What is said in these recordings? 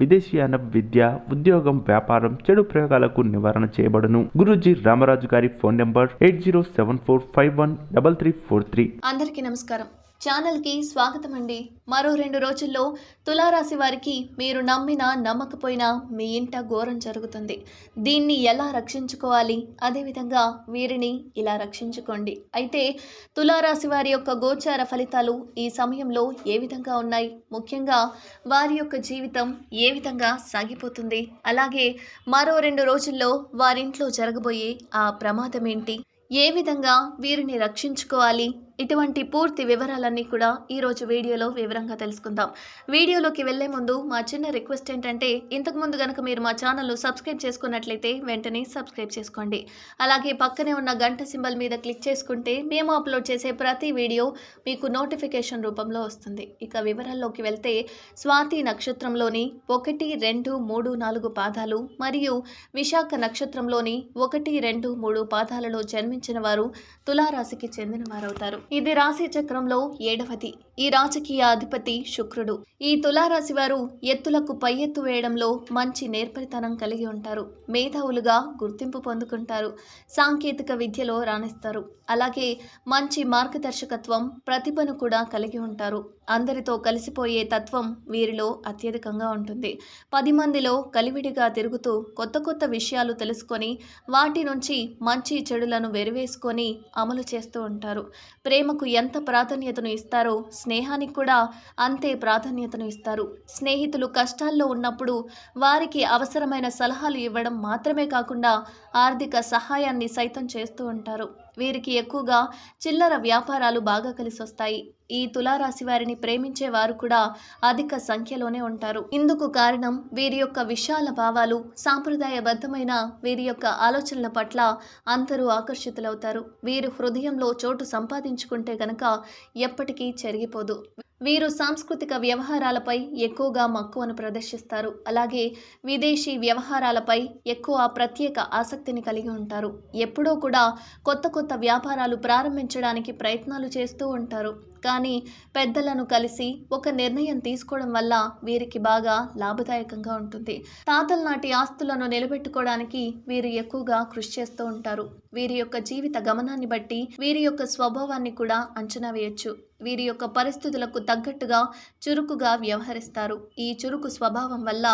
విదేశీయాన విద్య ఉద్యోగం వ్యాపారం చెడు ప్రయోగాలకు నివారణ చేయబడును. గురుజీ రామరాజు గారి phone number eight zero seven four five one double three four three. అందరికీ నమస్కారం. ఛానల్కి స్వాగతం అండి మరో రెండు రోజుల్లో తులారాశి వారికి మీరు నమ్మినా నమ్మకపోయినా మీ ఇంట ఘోరం జరుగుతుంది. దీన్ని ఎలా రక్షించుకోవాలి? అదేవిధంగా వీరిని ఇలా రక్షించుకోండి. అయితే తులారాశి వారి యొక్క గోచార ఫలితాలు ఈ సమయంలో ఏ విధంగా ఉన్నాయి? ముఖ్యంగా వారి యొక్క జీవితం ఏ విధంగా సాగిపోతుంది? అలాగే మరో రెండు రోజుల్లో వారింట్లో జరగబోయే ఆ ప్రమాదం ఏంటి? ఏ విధంగా వీరిని రక్షించుకోవాలి? ఇటువంటి పూర్తి వివరాలన్నీ కూడా ఈరోజు వీడియోలో వివరంగా తెలుసుకుందాం. వీడియోలోకి వెళ్ళే ముందు మా చిన్న రిక్వెస్ట్ ఏంటంటే ఇంతకు ముందు కనుక మీరు మా ఛానల్ను సబ్స్క్రైబ్ చేసుకున్నట్లయితే వెంటనే సబ్స్క్రైబ్ చేసుకోండి. అలాగే పక్కనే ఉన్న గంట సింబల్ మీద క్లిక్ చేసుకుంటే మేము అప్లోడ్ చేసే ప్రతి వీడియో మీకు నోటిఫికేషన్ రూపంలో వస్తుంది. ఇక వివరాల్లోకి వెళ్తే స్వాతి నక్షత్రంలోని ఒకటి రెండు మూడు నాలుగు పాదాలు మరియు విశాఖ నక్షత్రంలోని ఒకటి రెండు మూడు పాదాలలో జన్మించిన వారు తులారాశికి చెందిన వారవుతారు ఇది రాశి చక్రంలో ఏడవది. ఈ రాజకీయ అధిపతి శుక్రుడు. ఈ తులారాశి వారు ఎత్తులకు పై ఎత్తు వేయడంలో మంచి నేర్పరితనం కలిగి ఉంటారు. మేధావులుగా గుర్తింపు పొందుకుంటారు. సాంకేతిక విద్యలో రాణిస్తారు. అలాగే మంచి మార్గదర్శకత్వం ప్రతిభను కూడా కలిగి ఉంటారు. అందరితో కలిసిపోయే తత్వం వీరిలో అత్యధికంగా ఉంటుంది. పది మందిలో కలివిడిగా తిరుగుతూ కొత్త కొత్త విషయాలు తెలుసుకొని వాటి నుంచి మంచి చెడులను వెరివేసుకొని అమలు చేస్తూ ఉంటారు. ప్రేమకు ఎంత ప్రాధాన్యతను ఇస్తారో స్నేహానికి కూడా అంతే ప్రాధాన్యతను ఇస్తారు. స్నేహితులు కష్టాల్లో ఉన్నప్పుడు వారికి అవసరమైన సలహాలు ఇవ్వడం మాత్రమే కాకుండా ఆర్థిక సహాయాన్ని సైతం చేస్తూ ఉంటారు. వీరికి ఎక్కువగా చిల్లర వ్యాపారాలు బాగా కలిసి వస్తాయి ఈ తులారాశి వారిని ప్రేమించే వారు కూడా అధిక సంఖ్యలోనే ఉంటారు. ఇందుకు కారణం వీరి యొక్క విశాల భావాలు సాంప్రదాయబద్ధమైన వీరి యొక్క ఆలోచనల పట్ల అందరూ ఆకర్షితులవుతారు. వీరు హృదయంలో చోటు సంపాదించుకుంటే గనక ఎప్పటికీ చెరిగిపోదు. వీరు సాంస్కృతిక వ్యవహారాలపై ఎక్కువగా మక్కువను ప్రదర్శిస్తారు. అలాగే విదేశీ వ్యవహారాలపై ఎక్కువ ప్రత్యేక ఆసక్తిని కలిగి ఉంటారు. ఎప్పుడూ కూడా కొత్త కొత్త వ్యాపారాలు ప్రారంభించడానికి ప్రయత్నాలు చేస్తూ ఉంటారు. కానీ పెద్దలను కలిసి ఒక నిర్ణయం తీసుకోవడం వల్ల వీరికి బాగా లాభదాయకంగా ఉంటుంది. తాతల నాటి ఆస్తులను నిలబెట్టుకోవడానికి వీరు ఎక్కువగా కృషి చేస్తూ ఉంటారు. వీరి యొక్క జీవిత గమనాన్ని బట్టి వీరి యొక్క స్వభావాన్ని కూడా అంచనా వేయొచ్చు. వీరి యొక్క పరిస్థితులకు తగ్గట్టుగా చురుకుగా వ్యవహరిస్తారు. ఈ చురుకు స్వభావం వల్ల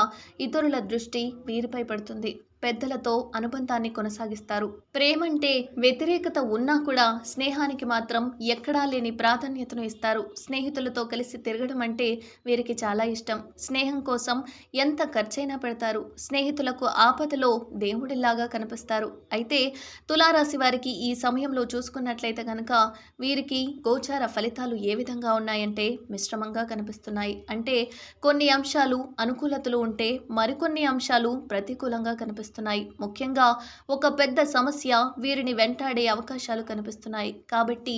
ఇతరుల దృష్టి వీరిపై పడుతుంది. పెద్దలతో అనుబంధాన్ని కొనసాగిస్తారు. ప్రేమంటే వ్యతిరేకత ఉన్నా కూడా స్నేహానికి మాత్రం ఎక్కడా లేని ప్రాధాన్యతను ఇస్తారు. స్నేహితులతో కలిసి తిరగడం అంటే వీరికి చాలా ఇష్టం. స్నేహం కోసం ఎంత ఖర్చైనా పెడతారు. స్నేహితులకు ఆపదలో దేవుడిలాగా కనిపిస్తారు. అయితే తులారాశి వారికి ఈ సమయంలో చూసుకున్నట్లయితే కనుక వీరికి గోచార ఫలితాలు ఏ విధంగా ఉన్నాయంటే మిశ్రమంగా కనిపిస్తున్నాయి. అంటే కొన్ని అంశాలు అనుకూలతలు ఉంటే మరికొన్ని అంశాలు ప్రతికూలంగా కనిపిస్తున్నాయి. ముఖ్యంగా ఒక పెద్ద సమస్య వీరిని వెంటాడే అవకాశాలు కనిపిస్తున్నాయి. కాబట్టి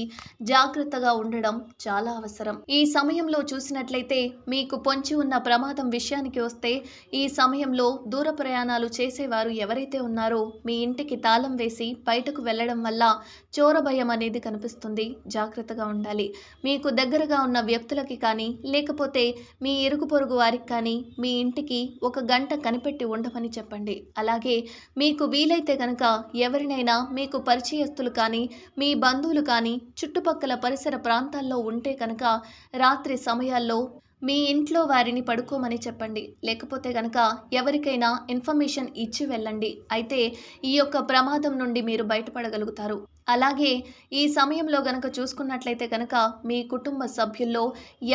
జాగ్రత్తగా ఉండడం చాలా అవసరం. ఈ సమయంలో చూసినట్లయితే మీకు పొంచి ఉన్న ప్రమాదం విషయానికి వస్తే ఈ సమయంలో దూర ప్రయాణాలు చేసేవారు ఎవరైతే ఉన్నారో మీ ఇంటికి తాళం వేసి బయటకు వెళ్ళడం వల్ల చోర భయం అనేది కనిపిస్తుంది. జాగ్రత్తగా ఉండాలి. మీకు దగ్గరగా ఉన్న వ్యక్తులకి కానీ లేకపోతే మీ ఇరుగు పొరుగు వారికి కానీ మీ ఇంటికి ఒక గంట కనిపెట్టి ఉండమని చెప్పండి. అలాగే అలాగే మీకు వీలైతే కనుక ఎవరినైనా మీకు పరిచయస్తులు కానీ మీ బంధువులు కానీ చుట్టుపక్కల పరిసర ప్రాంతాల్లో ఉంటే కనుక రాత్రి సమయాల్లో మీ ఇంట్లో వారిని పడుకోమని చెప్పండి. లేకపోతే కనుక ఎవరికైనా ఇన్ఫర్మేషన్ ఇచ్చి వెళ్ళండి. అయితే ఈ యొక్క ప్రమాదం నుండి మీరు బయటపడగలుగుతారు. అలాగే ఈ సమయంలో గనక చూసుకున్నట్లయితే కనుక మీ కుటుంబ సభ్యుల్లో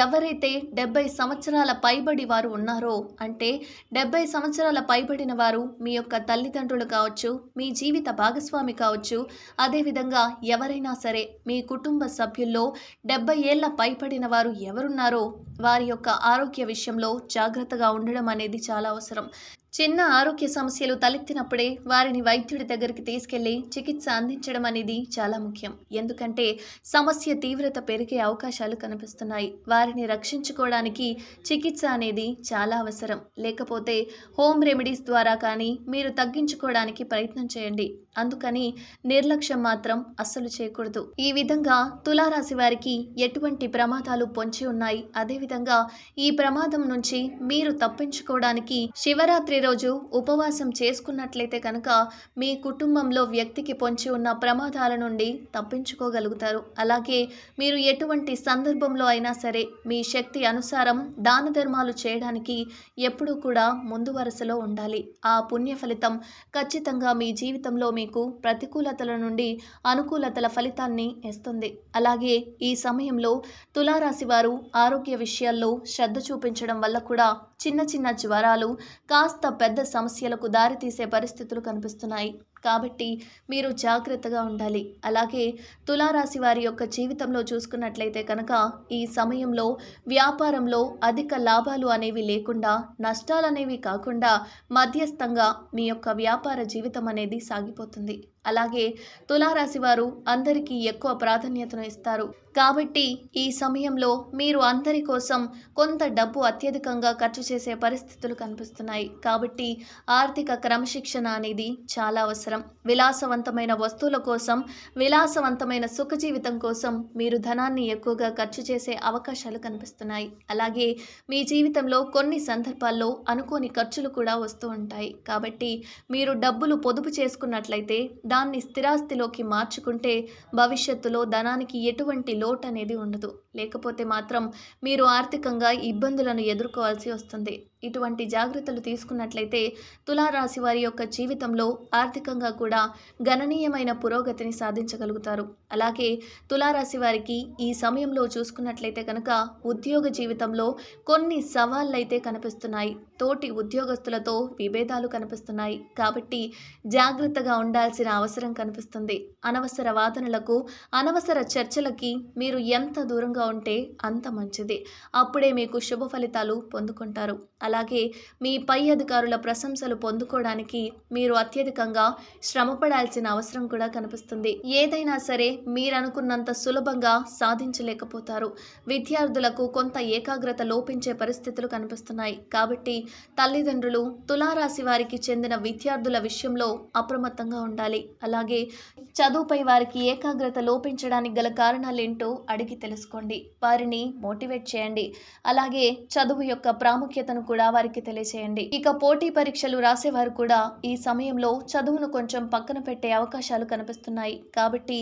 ఎవరైతే డెబ్బై సంవత్సరాల పైబడి వారు ఉన్నారో అంటే డెబ్బై సంవత్సరాల పైబడిన వారు మీ యొక్క తల్లిదండ్రులు కావచ్చు మీ జీవిత భాగస్వామి కావచ్చు అదేవిధంగా ఎవరైనా సరే మీ కుటుంబ సభ్యుల్లో డెబ్బై ఏళ్ళ పైబడిన వారు ఎవరున్నారో వారి యొక్క ఆరోగ్య విషయంలో జాగ్రత్తగా ఉండడం అనేది చాలా అవసరం. చిన్న ఆరోగ్య సమస్యలు తలెత్తినప్పుడే వారిని వైద్యుడి దగ్గరికి తీసుకెళ్ళి చికిత్స అందించడం అనేది చాలా ముఖ్యం. ఎందుకంటే సమస్య తీవ్రత పెరిగే అవకాశాలు కనిపిస్తున్నాయి. వారిని రక్షించుకోవడానికి చికిత్స అనేది చాలా అవసరం. లేకపోతే హోమ్ రెమెడీస్ ద్వారా కానీ మీరు తగ్గించుకోవడానికి ప్రయత్నం చేయండి. అందుకని నిర్లక్ష్యం మాత్రం అస్సలు చేయకూడదు. ఈ విధంగా తులారాశి వారికి ఎటువంటి ప్రమాదాలు పొంచి ఉన్నాయి? అదేవిధంగా ఈ ప్రమాదం నుంచి మీరు తప్పించుకోవడానికి శివరాత్రి రోజు ఉపవాసం చేసుకున్నట్లయితే కనుక మీ కుటుంబంలో వ్యక్తికి పొంచి ఉన్న ప్రమాదాల నుండి తప్పించుకోగలుగుతారు. అలాగే మీరు ఎటువంటి సందర్భంలో అయినా సరే మీ శక్తి అనుసారం దాన ధర్మాలు చేయడానికి ఎప్పుడూ కూడా ముందు వరుసలో ఉండాలి. ఆ పుణ్య ఫలితం ఖచ్చితంగా మీ జీవితంలో మీకు ప్రతికూలతల నుండి అనుకూలతల ఫలితాన్ని ఇస్తుంది. అలాగే ఈ సమయంలో తులారాశి వారు ఆరోగ్య విషయాల్లో శ్రద్ధ చూపించడం వల్ల కూడా చిన్న చిన్న జ్వరాలు కాస్త పెద్ద సమస్యలకు దారితీసే పరిస్థితులు కనిపిస్తున్నాయి. కాబట్టి మీరు జాగ్రత్తగా ఉండాలి. అలాగే తులారాశి వారి యొక్క జీవితంలో చూసుకున్నట్లయితే కనుక ఈ సమయంలో వ్యాపారంలో అధిక లాభాలు అనేవి లేకుండా నష్టాలు అనేవి కాకుండా మధ్యస్థంగా మీ యొక్క వ్యాపార జీవితం అనేది సాగిపోతుంది. అలాగే తులారాశి వారు అందరికీ ఎక్కువ ప్రాధాన్యతను ఇస్తారు. కాబట్టి ఈ సమయంలో మీరు అందరి కోసం కొంత డబ్బు అత్యధికంగా ఖర్చు చేసే పరిస్థితులు కనిపిస్తున్నాయి. కాబట్టి ఆర్థిక క్రమశిక్షణ అనేది చాలా అవసరం. విలాసవంతమైన వస్తువుల కోసం విలాసవంతమైన సుఖ జీవితం కోసం మీరు ధనాన్ని ఎక్కువగా ఖర్చు చేసే అవకాశాలు కనిపిస్తున్నాయి. అలాగే మీ జీవితంలో కొన్ని సందర్భాల్లో అనుకోని ఖర్చులు కూడా వస్తూ ఉంటాయి. కాబట్టి మీరు డబ్బులు పొదుపు చేసుకున్నట్లయితే దాన్ని స్థిరాస్తిలోకి మార్చుకుంటే భవిష్యత్తులో ధనానికి ఎటువంటి లోటు అనేది ఉండదు. లేకపోతే మాత్రం మీరు ఆర్థికంగా ఇబ్బందులను ఎదుర్కోవాల్సి వస్తుంది. ఇటువంటి జాగ్రత్తలు తీసుకున్నట్లయితే తులారాశి వారి యొక్క జీవితంలో ఆర్థికంగా కూడా గణనీయమైన పురోగతిని సాధించగలుగుతారు. అలాగే తులారాశి వారికి ఈ సమయంలో చూసుకున్నట్లయితే కనుక ఉద్యోగ జీవితంలో కొన్ని సవాళ్ళైతే కనిపిస్తున్నాయి. తోటి ఉద్యోగస్తులతో విభేదాలు కనిపిస్తున్నాయి. కాబట్టి జాగ్రత్తగా ఉండాల్సిన అవసరం కనిపిస్తుంది. అనవసర వాదనలకు అనవసర చర్చలకి మీరు ఎంత దూరంగా ఉంటే అంత మంచిది. అప్పుడే మీకు శుభ ఫలితాలు పొందుకుంటారు. అలాగే మీ పై అధికారుల ప్రశంసలు పొందుకోవడానికి మీరు అత్యధికంగా శ్రమపడాల్సిన అవసరం కూడా కనిపిస్తుంది. ఏదైనా సరే మీరు అనుకున్నంత సులభంగా సాధించలేకపోతారు. విద్యార్థులకు కొంత ఏకాగ్రత లోపించే పరిస్థితులు కనిపిస్తున్నాయి. కాబట్టి తల్లిదండ్రులు తులారాశి వారికి చెందిన విద్యార్థుల విషయంలో అప్రమత్తంగా ఉండాలి. అలాగే చదువుపై వారికి ఏకాగ్రత లోపించడానికి గల కారణాలేంటో అడిగి తెలుసుకోండి. వారిని మోటివేట్ చేయండి. అలాగే చదువు యొక్క ప్రాముఖ్యతను కూడా వారికి తెలియచేయండి. ఇక పోటీ పరీక్షలు రాసేవారు కూడా ఈ సమయంలో చదువును కొంచెం పక్కన పెట్టే అవకాశాలు కనిపిస్తున్నాయి. కాబట్టి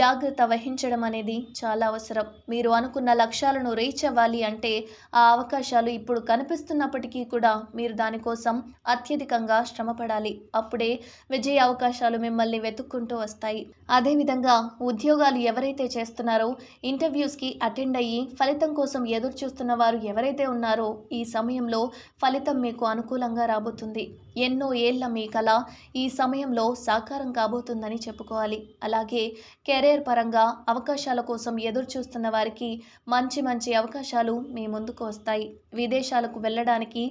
జాగ్రత్త వహించడం అనేది చాలా అవసరం. మీరు అనుకున్న లక్ష్యాలను రీచ్ అవ్వాలి అంటే ఆ అవకాశాలు ఇప్పుడు కనిపిస్తున్నప్పటికీ కూడా మీరు దానికోసం అత్యధికంగా శ్రమపడాలి. అప్పుడే విజయ అవకాశాలు మిమ్మల్ని వెతుక్కుంటూ వస్తాయి. అదేవిధంగా ఉద్యోగాలు ఎవరైతే చేస్తున్నారో ఇంటర్వ్యూస్కి అటెండ్ అయ్యి ఫలితం కోసం ఎదురు చూస్తున్న వారు ఎవరైతే ఉన్నారో ఈ సమయంలో ఫలితం మీకు అనుకూలంగా రాబోతుంది. ఎన్నో ఏళ్ళ మీ కళ ఈ సమయంలో సాకారం కాబోతుందని చెప్పుకోవాలి. అలాగే కెరీర్ పరంగా అవకాశాల కోసం ఎదురు చూస్తున్న వారికి మంచి మంచి అవకాశాలు మీ ముందుకు వస్తాయి. విదేశాలకు వెళ్ళడానికి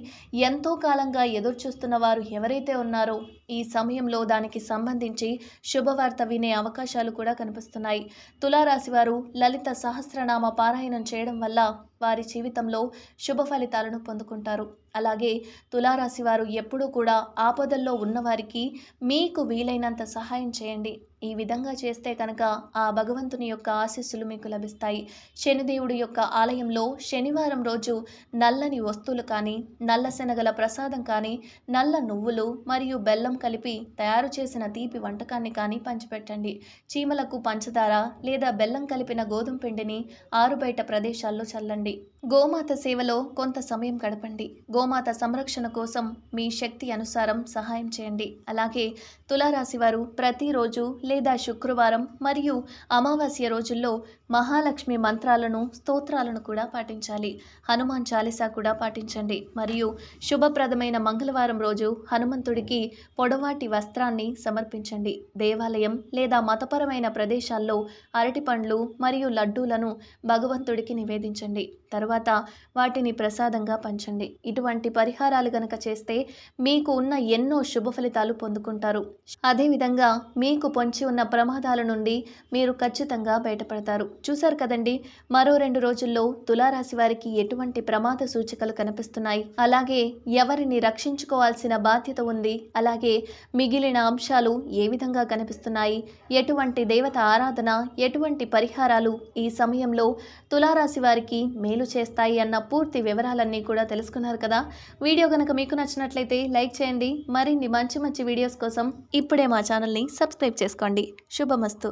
ఎంతో కాలంగా ఎదురు చూస్తున్న వారు ఎవరైతే ఉన్నారో ఈ సమయంలో దానికి సంబంధించి శుభవార్త వినే అవకాశాలు కూడా కనిపిస్తున్నాయి. తులారాశి వారు లలిత సహస్రనామ పారాయణం చేయడం వల్ల వారి జీవితంలో శుభ ఫలితాలను పొందుకుంటారు. అలాగే తులారాశి వారు ఎప్పుడూ కూడా ఆపదల్లో ఉన్నవారికి మీకు వీలైనంత సహాయం చేయండి. ఈ విధంగా చేస్తే కనుక ఆ భగవంతుని యొక్క ఆశీస్సులు మీకు లభిస్తాయి. శనిదేవుడి యొక్క ఆలయంలో శనివారం రోజు నల్లని వస్తువులు కానీ నల్ల శనగల ప్రసాదం కానీ నల్ల నువ్వులు మరియు బెల్లం కలిపి తయారు చేసిన తీపి వంటకాన్ని కానీ పంచిపెట్టండి. చీమలకు పంచదార లేదా బెల్లం కలిపిన గోధుమ పిండిని ఆరుబయట ప్రదేశాల్లో చల్లండి. గోమాత సేవలో కొంత సమయం గడపండి. గోమాత సంరక్షణ కోసం మీ శక్తి అనుసారం సహాయం చేయండి. అలాగే తులారాశి వారు ప్రతిరోజు లేదా శుక్రవారం మరియు అమావాస్య రోజుల్లో మహాలక్ష్మి మంత్రాలను స్తోత్రాలను కూడా పాటించాలి. హనుమాన్ చాలీసా కూడా పాటించండి. మరియు శుభప్రదమైన మంగళవారం రోజు హనుమంతుడికి పొడవాటి వస్త్రాన్ని సమర్పించండి. దేవాలయం లేదా మతపరమైన ప్రదేశాల్లో అరటిపండ్లు మరియు లడ్డూలను భగవంతుడికి నివేదించండి. తరువాత వాటిని ప్రసాదంగా పంచండి. ఇటువంటి పరిహారాలు గనక చేస్తే మీకు ఉన్న ఎన్నో శుభ ఫలితాలు పొందుకుంటారు. అదేవిధంగా మీకు పొంచి ఉన్న ప్రమాదాల నుండి మీరు ఖచ్చితంగా బయటపడతారు. చూశారు కదండి మరో రెండు రోజుల్లో తులారాశి వారికి ఎటువంటి ప్రమాద సూచికలు కనిపిస్తున్నాయి. అలాగే ఎవరిని రక్షించుకోవాల్సిన బాధ్యత ఉంది. అలాగే మిగిలిన అంశాలు ఏ విధంగా కనిపిస్తున్నాయి? ఎటువంటి దేవత ఆరాధన ఎటువంటి పరిహారాలు ఈ సమయంలో తులారాశి వారికి మేలు చేస్తాయి అన్న పూర్తి వివరాలన్నీ కూడా తెలుసుకున్నారు కదా. వీడియో కనుక మీకు నచ్చినట్లయితే లైక్ చేయండి. మరిన్ని మంచి మంచి వీడియోస్ కోసం ఇప్పుడే మా ఛానల్ని సబ్స్క్రైబ్ చేసుకోండి శుభమస్తు.